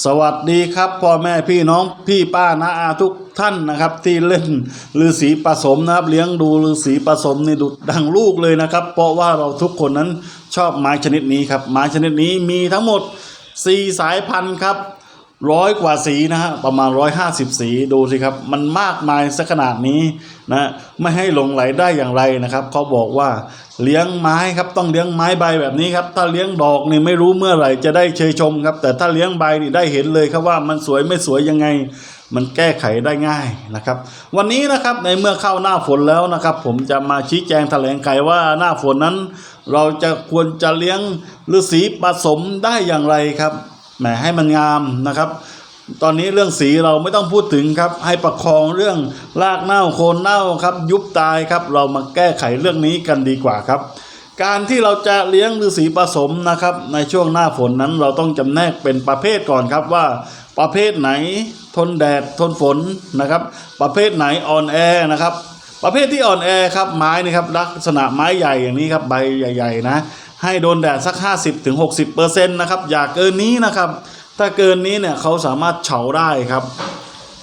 สวัสดีครับพ่อแม่พี่น้องพี่ป้านาอาทุกท่านนะครับ ที่เล่นฤาษีผสมนะครับ เลี้ยงดูฤาษีผสมนี่ดุดดังลูกเลยนะครับ เพราะว่าเราทุกคนนั้นชอบไม้ชนิดนี้ครับไม้ชนิดนี้มีทั้งหมด 4 สายพันธุ์ครับ ร้อยกว่าสีนะฮะประมาณ150สีดูสิครับ มันมากมายสักขนาดนี้นะไม่ให้หลงไหลได้อย่างไรนะครับเขาบอกว่าเลี้ยงไม้ครับต้องเลี้ยงไม้ใบแบบนี้ครับ ถ้าเลี้ยงดอกนี่ไม่รู้เมื่อไหร่จะได้เชยชมครับ แต่ถ้าเลี้ยงใบนี่ได้เห็นเลยครับว่ามันสวยไม่สวยยังไง มันแก้ไขได้ง่ายนะครับ วันนี้นะครับในเมื่อเข้าหน้าฝนแล้วนะครับ ผมจะมาชี้แจงแถลงไขว่าหน้าฝนนั้น เราจะควรจะเลี้ยงฤาษีผสมได้อย่างไรครับ แหมให้มันงามนะครับ ตอนนี้เรื่องสีเราไม่ต้องพูดถึงครับ ให้ประคองเรื่องรากเน่าโคนเน่าครับ ยุบตายครับ เรามาแก้ไขเรื่องนี้กันดีกว่าครับ การที่เราจะเลี้ยงฤาษีผสมนะครับ ในช่วงหน้าฝนนั้นเราต้องจำแนกเป็นประเภทก่อนครับว่าประเภทไหนทนแดดทนฝนนะครับ ประเภทไหนอ่อนแอนะครับ ประเภทที่อ่อนแอครับไม้นี่ครับลักษณะไม้ใหญ่อย่างนี้ครับใบใหญ่ ๆ นะ ให้โดนแดดสัก 50-60%นะครับอย่าเกินนี้นะครับ ถ้าเกินนี้เนี่ยเขาสามารถเฉาได้ครับ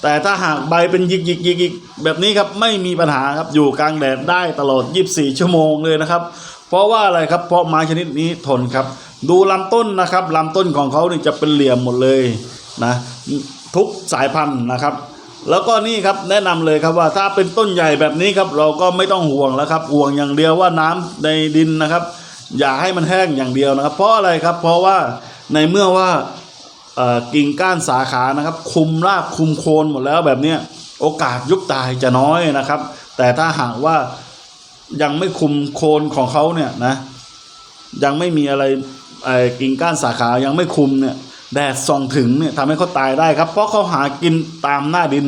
แต่ถ้าหากใบเป็นยิกยิกยิกยิกแบบนี้ครับไม่มีปัญหาครับอยู่กลางแดดได้ตลอด 24 ชั่วโมงเลยนะครับ เพราะว่าอะไรครับเพราะไม้ชนิดนี้ทนครับ ดูลำต้นนะครับลำต้นของเขานี่จะเป็นเหลี่ยมหมดเลยนะทุกสายพันธุ์นะครับแล้วก็นี่ครับแนะนำเลยครับว่าถ้าเป็นต้นใหญ่แบบนี้ครับเราก็ไม่ต้องห่วงแล้วครับห่วงอย่างเดียวว่าน้ำในดินนะครับ อย่าให้มันแห้งอย่างเดียวนะครับ เพราะอะไรครับ เพราะว่าในเมื่อว่ากิ่งก้านสาขานะครับ คุมรากคุมโคนหมดแล้วแบบนี้โอกาสยุบตายจะน้อยนะครับ แต่ถ้าหากว่ายังไม่คุมโคนของเขาเนี่ยนะ ยังไม่มีอะไรไอ้กิ่งก้านสาขายังไม่คุมเนี่ยแดดส่องถึงเนี่ยทำให้เขาตายได้ครับ เพราะเขาหากินตามหน้าดิน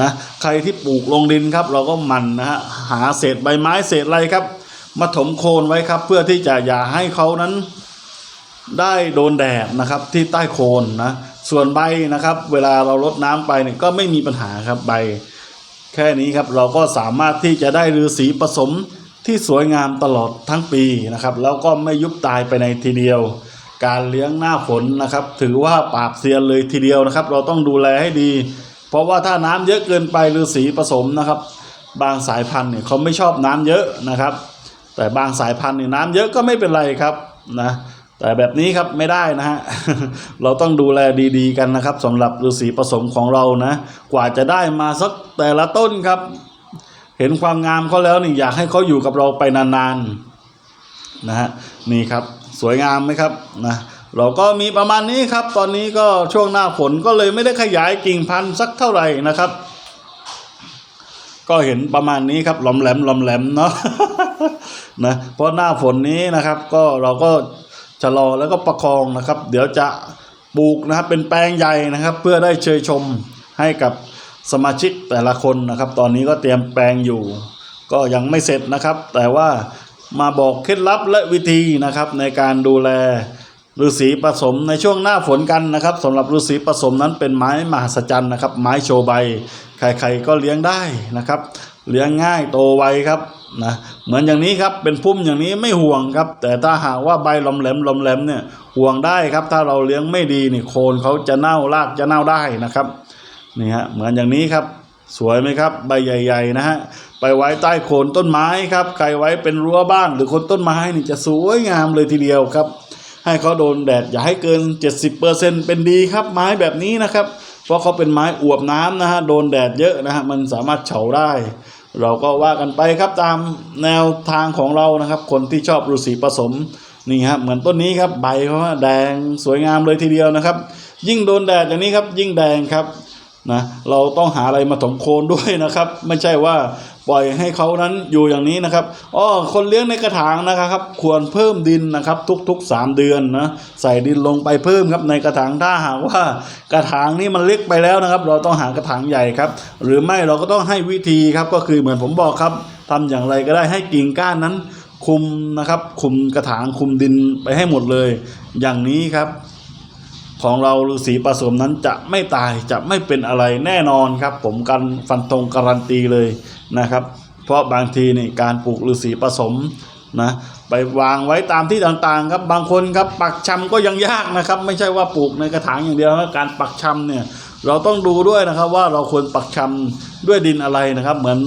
นะ ใครที่ปลูกลงดินครับ เราก็มันนะฮะหาเศษใบไม้เศษอะไรครับ มาถมโคนไว้ครับ เพื่อที่จะอย่าให้เขานั้นได้โดนแดดนะครับที่ใต้โคนนะส่วนใบนะครับ เวลาเราลดน้ำไปเนี่ยก็ไม่มีปัญหาครับใบ แค่นี้ครับเราก็สามารถที่จะได้ฤาษีผสมที่สวยงามตลอดทั้งปีนะครับ แล้วก็ไม่ยุบตายไปในทีเดียว การเลี้ยงหน้าฝนนะครับ ถือว่าปราบเซียนเลยทีเดียวนะครับ เราต้องดูแลให้ดี เพราะว่าถ้าน้ำเยอะเกินไปฤาษีผสมนะครับ บางสายพันธุ์เนี่ยเขาไม่ชอบน้ำเยอะนะครับ แต่บางสายพันธุ์เนี่ยน้ำเยอะก็ไม่เป็นไรครับนะแต่แบบนี้ครับไม่ได้นะฮะ เราต้องดูแลดีๆกันนะครับสำหรับฤาษีผสมของเรานะ กว่าจะได้มาสักแต่ละต้นครับ เห็นความงามเขาแล้วนี่อยากให้เขาอยู่กับเราไปนานๆนะฮะนี่ครับสวยงามไหมครับนะเราก็มีประมาณนี้ครับ ตอนนี้ก็ช่วงหน้าฝนก็เลยไม่ได้ขยายกิ่งพันธุ์สักเท่าไหร่นะครับ ก็เห็นประมาณนี้ครับหลอมแหลมหลอมแหลมเนาะนะเพราะหน้าฝนนี้นะครับ ก็เราก็ชะลอแล้วก็ประคองนะครับ เดี๋ยวจะปลูกนะครับเป็นแปลงใหญ่นะครับ เพื่อได้เชยชมให้กับสมาชิกแต่ละคนนะครับ ตอนนี้ก็เตรียมแปลงอยู่ ก็ยังไม่เสร็จนะครับ แต่ว่ามาบอกเคล็ดลับและวิธีนะครับ ในการดูแลฤาษีผสมในช่วงหน้าฝนกันนะครับสำหรับฤาษีผสมนั้นเป็นไม้มหัศจรรย์นะครับ ไม้โชว์ใบ ใครๆก็เลี้ยงได้นะครับ เลี้ยงง่ายโตไวครับนะเหมือนอย่างนี้ครับเป็นพุ่มอย่างนี้ไม่ห่วงครับ แต่ถ้าหากว่าใบลมแหลมลมแหลมเนี่ยห่วงได้ครับ ถ้าเราเลี้ยงไม่ดีนี่โคนเขาจะเน่ารากจะเน่าได้นะครับนี่ฮะเหมือนอย่างนี้ครับ สวยไหมครับใบใหญ่ ๆ นะฮะไปไว้ใต้โคนต้นไม้ครับใครไว้เป็นรั้วบ้านหรือคนต้นไม้นี่จะสวยงามเลยทีเดียวครับ ให้เขาโดนแดดอย่าให้เกิน 70%เป็นดีครับไม้แบบนี้นะครับ เพราะเขาเป็นไม้อวบน้ำนะฮะโดนแดดเยอะนะฮะมันสามารถเฉาได้ เราก็ว่ากันไปครับตามแนวทางของเรานะครับ คนที่ชอบฤาษีผสมนี่ฮะเหมือนต้นนี้ครับใบเขาว่าแดงสวยงามเลยทีเดียวนะครับ ยิ่งโดนแดดอย่างนี้ครับยิ่งแดงครับ นะเราต้องหาอะไรมาถมโคนด้วยนะครับ ไม่ใช่ว่าปล่อยให้เขานั้นอยู่อย่างนี้นะครับอ๋อคนเลี้ยงในกระถางนะครับ ควรเพิ่มดินนะครับ ทุกๆ 3 เดือนนะใส่ดินลงไปเพิ่มครับในกระถางถ้าหากว่ากระถางนี่มันเล็กไปแล้วนะครับ เราต้องหากระถางใหญ่ครับ หรือไม่เราก็ต้องให้วิธีครับก็คือเหมือนผมบอกครับทำอย่างไรก็ได้ให้กิ่งก้านนั้น คุมนะครับ คุมกระถางคุมดินไปให้หมดเลย อย่างนี้ครับ ของเราฤาษีผสมนั้นจะไม่ตายจะไม่เป็นอะไรแน่นอนครับ ผมกันฟันธงการันตีเลยนะครับ เพราะบางทีนี่การปลูกฤาษีผสมนะไปวางไว้ตามที่ต่างๆครับบางคนครับปักชำก็ยังยากนะครับ ไม่ใช่ว่าปลูกในกระถางอย่างเดียวนะการปักชำเนี่ยเราต้องดูด้วยนะครับว่าเราควรปักชำด้วยดินอะไรนะครับ เหมือน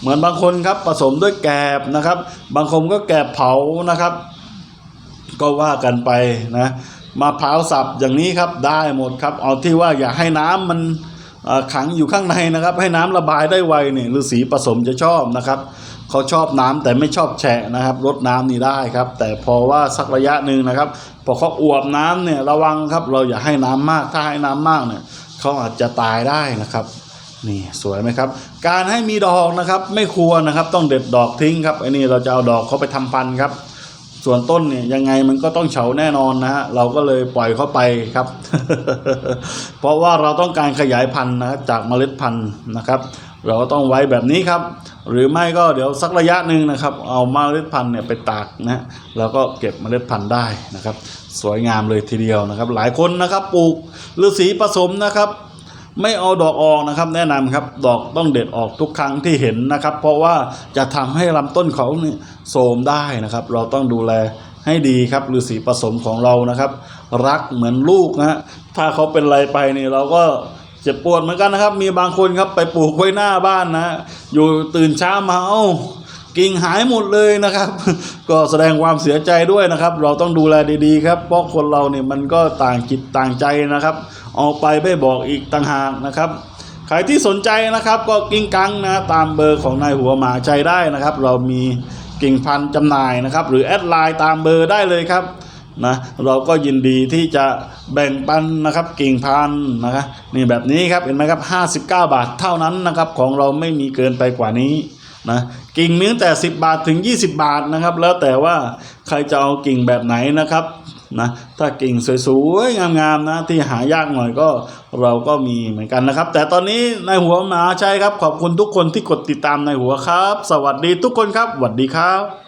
เหมือนบางคนครับผสมด้วยแกบนะครับ บางคนก็แกบเผานะครับ ก็ว่ากันไปนะ มาพร้าวสับอย่างนี้ครับได้หมดครับ เอาที่ว่าอย่าให้น้ำมันขังอยู่ข้างในนะครับ ให้น้ำระบายได้ไวเนี่ยฤาษีผสมจะชอบนะครับเขาชอบน้ำแต่ไม่ชอบแฉะนะครับลดน้ำนี่ได้ครับ แต่พอว่าสักระยะหนึ่งนะครับ พอเขาอวบน้ำเนี่ยระวังครับ เราอย่าให้น้ำมากถ้าให้น้ำมากเนี่ยเขาอาจจะตายได้นะครับนี่สวยไหมครับ การให้มีดอกนะครับ ไม่ควรนะครับ ต้องเด็ดดอกทิ้งครับไอ้นี่เราจะเอาดอกเขาไปทำพันธุ์ครับ ส่วนต้นเนี่ยยังไงมันก็ต้องเฉาแน่นอนนะฮะเราก็เลยปล่อยเข้าไปครับ เพราะว่าเราต้องการขยายพันธุ์นะจากเมล็ดพันธุ์นะครับ เราก็ต้องไว้แบบนี้ครับ หรือไม่ก็เดี๋ยวสักระยะหนึ่งนะครับ เอาเมล็ดพันธุ์เนี่ยไปตากนะแล้วก็เก็บเมล็ดพันธุ์ได้นะครับ สวยงามเลยทีเดียวนะครับ หลายคนนะครับปลูกฤาษีผสมนะครับ ไม่เอาดอกออกนะครับ แนะนำครับ ดอกต้องเด็ดออกทุกครั้งที่เห็นนะครับ เพราะว่าจะทำให้ลำต้นเขาเนี่ยโทรมได้นะครับ เราต้องดูแลให้ดีครับฤาษีผสมของเรานะครับ รักเหมือนลูกนะฮะถ้าเขาเป็นอะไรไปนี่เราก็เจ็บปวดเหมือนกันนะครับ มีบางคนครับไปปลูกไว้หน้าบ้านนะ อยู่ตื่นเช้ามาเอ้า กิ่งหายหมดเลยนะครับ ก็แสดงความเสียใจด้วยนะครับ เราต้องดูแลดีๆครับ เพราะคนเราเนี่ยมันก็ต่างจิตต่างใจนะครับออกไปไม่บอกอีกต่างหากนะครับใครที่สนใจนะครับก็กิ้งกังนะตามเบอร์ของนายหัวหมาใจได้นะครับ เรามีกิ่งพันจำหน่ายนะครับ หรือแอดไลน์ตามเบอร์ได้เลยครับนะเราก็ยินดีที่จะแบ่งปันนะครับกิ่งพันนะครับนี่แบบนี้ครับเห็นไหมครับ 59 บาทเท่านั้นนะครับของเราไม่มีเกินไปกว่านี้ นะกิ่งมีตั้งแต่ 10 บาทถึง 20 บาทนะครับ แล้วแต่ว่าใครจะเอากิ่งแบบไหนนะครับนะถ้ากิ่งสวยๆงามๆนะที่หายากหน่อยก็เราก็มีเหมือนกันนะครับ แต่ตอนนี้ในายหัวหมาใช่ครับ ขอบคุณทุกคนที่กดติดตามในายหัวครับ สวัสดีทุกคนครับสวัสดีครับ